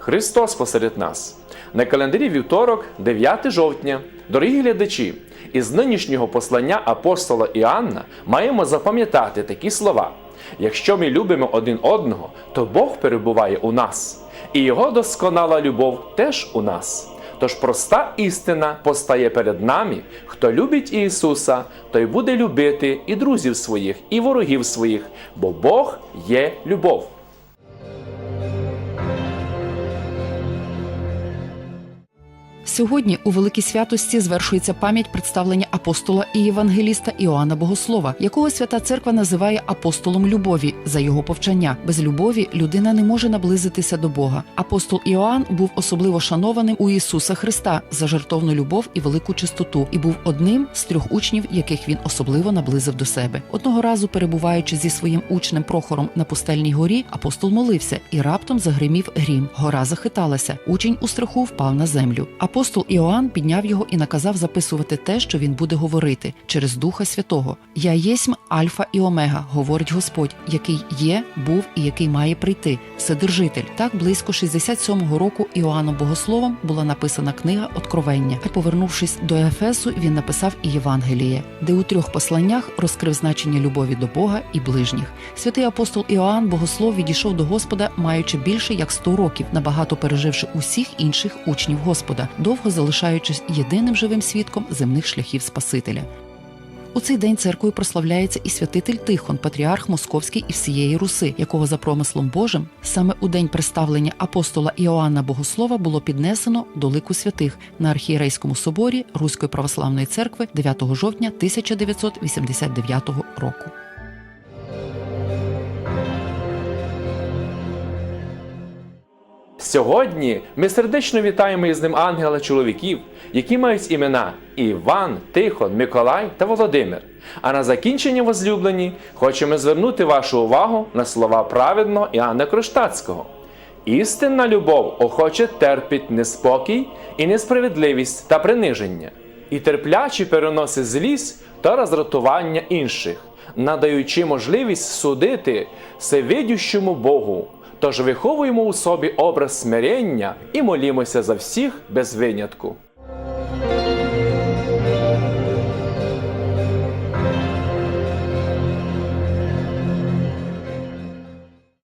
Христос посеред нас. На календарі вівторок, 9 жовтня. Дорогі глядачі, із нинішнього послання апостола Іоанна маємо запам'ятати такі слова: якщо ми любимо один одного, то Бог перебуває у нас, і Його досконала любов теж у нас. Тож проста істина постає перед нами: хто любить Ісуса, той буде любити і друзів своїх, і ворогів своїх, бо Бог є любов. Сьогодні у великій святості звершується пам'ять представлення апостола і євангеліста Іоанна Богослова, якого свята церква називає апостолом любові за його повчання. Без любові людина не може наблизитися до Бога. Апостол Іоанн був особливо шанованим у Ісуса Христа за жертовну любов і велику чистоту, і був одним з трьох учнів, яких він особливо наблизив до себе. Одного разу, перебуваючи зі своїм учнем Прохором на пустельній горі, апостол молився, і раптом загримів грім. Гора захиталася. Учень у страху впав на землю. Апостол Іоанн підняв його і наказав записувати те, що він буде говорити через Духа Святого. Я єсмь Альфа і Омега, говорить Господь, який є, був і який має прийти. Вседержитель. Так близько 67-го року Іоанном Богословом була написана книга Откровення. Повернувшись до Ефесу, він написав і Євангеліє, де у трьох посланнях розкрив значення любові до Бога і ближніх. Святий апостол Іоанн Богослов відійшов до Господа, маючи більше як 100 років, набагато переживши усіх інших учнів Господа, довго залишаючись єдиним живим свідком земних шляхів Спасителя. У цей день церквою прославляється і святитель Тихон, патріарх Московський і всієї Руси, якого за промислом Божим саме у день представлення апостола Іоанна Богослова було піднесено до лику святих на архієрейському соборі Руської православної церкви 9 жовтня 1989 року. Сьогодні ми сердечно вітаємо із ним ангела чоловіків, які мають імена Іван, Тихон, Миколай та Володимир. А на закінчення возлюблені хочемо звернути вашу увагу на слова праведного Іоанна Кронштадтського. Істинна любов охоче терпить неспокій і несправедливість та приниження, і терпляче переносить злість та роздратування інших, надаючи можливість судити всевидющому Богу. Тож виховуємо у собі образ смирення і молімося за всіх без винятку.